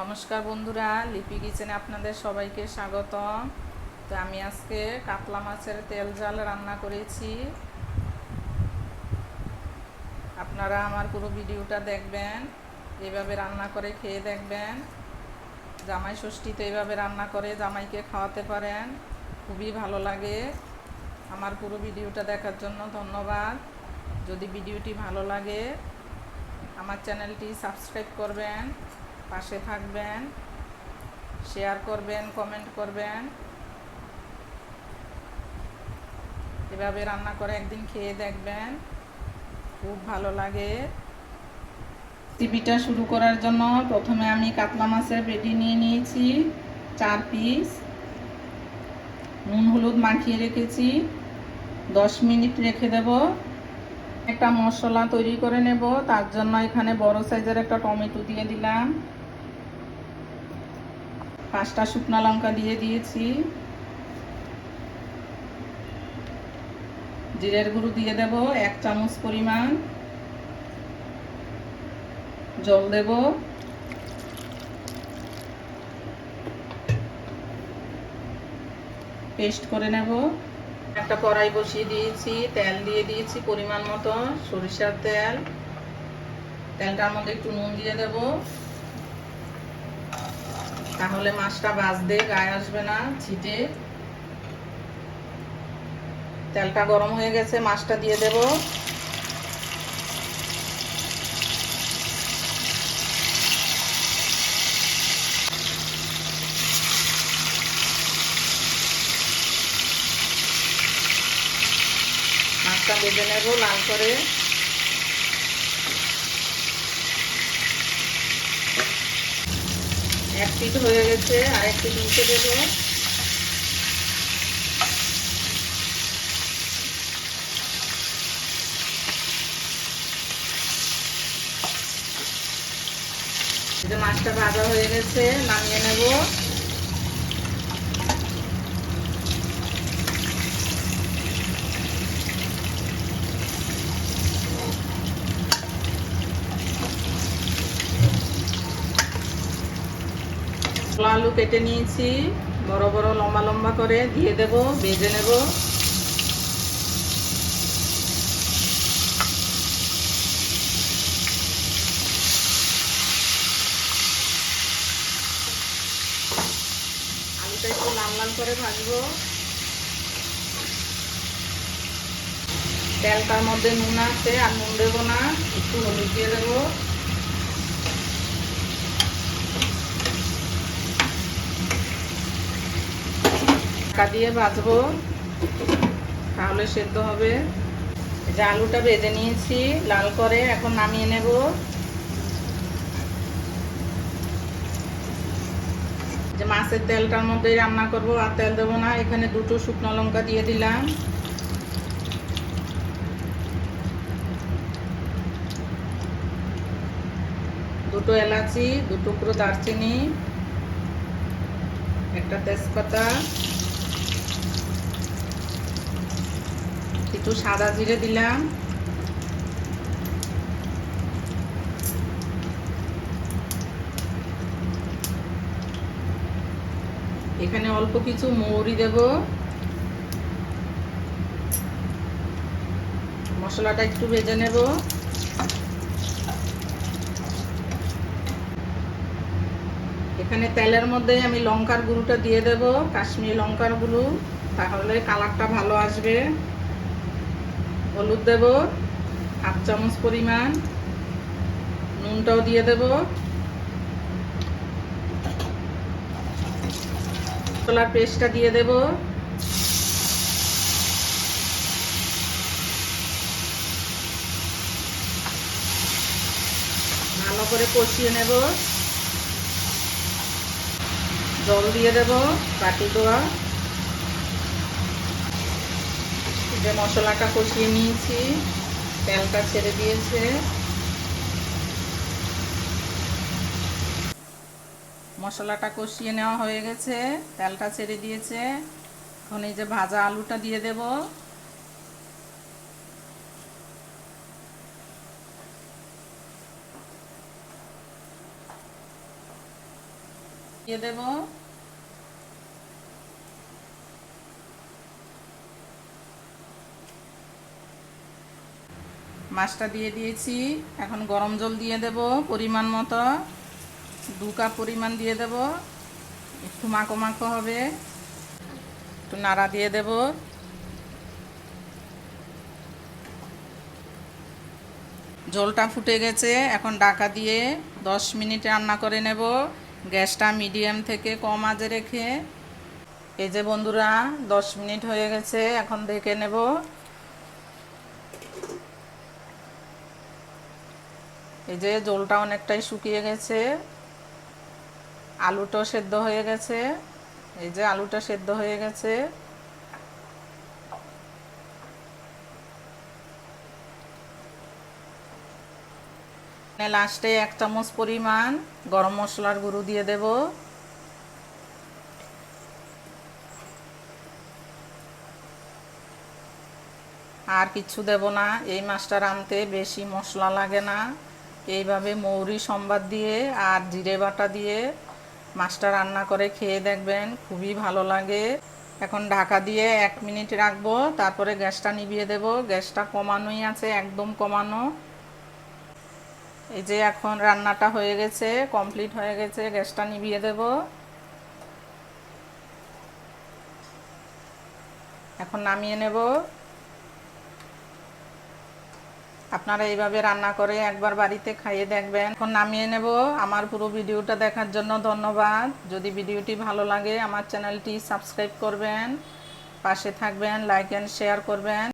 নমস্কার বন্ধুরা, লিপি কিচেনে আপনাদের সবাইকে স্বাগত তো আমি আজকে কাতলা মাছের তেল জাল রান্না করেছি। আপনারা আমার পুরো ভিডিওটা দেখবেন এইভাবে রান্না করে খেয়ে দেখবেন। জামাই ষষ্ঠীতে এইভাবে রান্না করে জামাইকে খাওয়াতে পারেন, খুবই ভালো লাগে। আমার পুরো ভিডিওটা দেখার জন্য ধন্যবাদ। যদি ভিডিওটি ভালো লাগে, আমার চ্যানেলটি সাবস্ক্রাইব করবেন। পাশে থাকবেন শেয়ার করবেন কমেন্ট করবেন। এভাবে রান্না করে একদিন খেয়ে দেখবেন, খুব ভালো লাগে। রেসিপিটা শুরু করার জন্য প্রথমে আমি কাতলা মাছের পেটি নিয়ে নিয়েছি, চার পিস নুন, হলুদ মাখিয়ে রেখেছি। দশ মিনিট রেখে দেব। একটা মশলা তৈরি করে নেব, তার জন্য এখানে বড় সাইজের একটা টমেটো দিয়ে দিলাম। পাঁচটা শুকনো লঙ্কা দিয়ে দিয়েছি। জিরের গুঁড়ো দিয়ে দেব, এক চামচ পরিমাণ। জল দেব। পেস্ট করে নেব। একটা কড়াই বসিয়ে দিয়েছি, তেল দিয়ে দিয়েছি পরিমাণ মতো, সরিষার তেল। তেলটার মধ্যে একটু নুন দিয়ে দেব। তাহলে মাছটা বাজতে, গায়ে আসবে না, ছিটে। তেলটা গরম হয়ে গেছে, মাছটা দিয়ে দেব। মাছটা বেজে নেব লাল করে। এক হয়ে গেছে আর একটু নিচে দেব। মাছটা ভাজা হয়ে গেছে নামিয়ে নেব। আলু কেটে নিয়েছি। বড় বড়, লম্বা লম্বা করে। দিয়ে দেব, ভেজে নেব। আলুটা একটু লাল লাল করে ভাজবো। তেলটার মধ্যে নুন আছে, আর নুন দেবো না, একটু হলুদ দিয়ে দেবো। ঢাকা দিয়ে ভাজবো। তাহলে সেদ্ধ হবে। যে আলুটা বেজে নিয়েছি, লাল করে এখন নামিয়ে নেব। যে মাছের তেলটার মধ্যেই রান্না করব, আর তেল দেবো না, এখানে দুটো শুকনো লঙ্কা দিয়ে দিলাম। দুটো এলাচি দু টুকরো দারচিনি, একটা তেজপাতা। একটু সাদা জিরে দিলাম। এখানে অল্প কিছু মৌরি দেব। মশলাটা একটু ভেজে নেব। এখানে তেলের মধ্যে আমি লঙ্কার গুঁড়োটা দিয়ে দেব, কাশ্মীরি লঙ্কার গুঁড়ো, তাহলে কালারটা ভালো আসবে। হলুদ দেব, হাফ চামচ পরিমাণ, নুনটাও দিয়ে দেব। মশলার পেস্টটা দিয়ে দেব। ভালো করে কষিয়ে নেব। জল দিয়ে দেব বাটি দেওয়া যে মশলাটা কষিয়ে নিয়েছি, তেলটা ছেড়ে দিয়েছে। মশলাটা কষিয়ে নেওয়া হয়ে গেছে, তেলটা ছেড়ে দিয়েছে। এখন এই যে ভাজা আলুটা দিয়ে দেব। দিয়ে দেব। মাছটা দিয়ে দিয়েছি। এখন গরম জল দিয়ে দেব পরিমাণ মতো। দু কাপ পরিমাণ দিয়ে দেব। একটু মাখো মাখো হবে। একটু নাড়া দিয়ে দেব। জলটা ফুটে গেছে। এখন ডাকা দিয়ে দশ মিনিট রান্না করে নেব। গ্যাসটা মিডিয়াম থেকে কম আজে রেখে। এই যে বন্ধুরা, দশ মিনিট হয়ে গেছে। এখন দেখে নেব। এই যে জলটা অনেকটাই শুকিয়ে গেছে আলুটাও সেদ্ধ হয়ে গেছে, এই যে আলুটা সেদ্ধ হয়ে গেছে। লাস্টে এক চামচ পরিমাণ গরম মশলার গুঁড়ো দিয়ে দেব। আর কিছু দেব না, এই মাছটা রাঁধতে বেশি মশলা লাগে না। এইভাবে মৌরি সম্বাদ দিয়ে আর জিরে বাটা দিয়ে মাছটা রান্না করে খেয়ে দেখবেন, খুবই ভালো লাগে। এখন ঢাকা দিয়ে এক মিনিট রাখব, তারপরে গ্যাসটা নিভিয়ে দেব। গ্যাসটা কমানোই আছে, একদম কমানো। এই যে এখন রান্নাটা হয়ে গেছে, কমপ্লিট হয়ে গেছে, গ্যাসটা নিভিয়ে দেব। এখন নামিয়ে নেব। আপনারা এইভাবে রান্না করে একবার বাড়িতে খাইয়ে দেখবেন। এখন নামিয়ে নেব। আমার পুরো ভিডিওটা দেখার জন্য ধন্যবাদ। যদি ভিডিওটি ভালো লাগে, আমার চ্যানেলটি সাবস্ক্রাইব করবেন, পাশে থাকবেন, লাইক অ্যান্ড শেয়ার করবেন।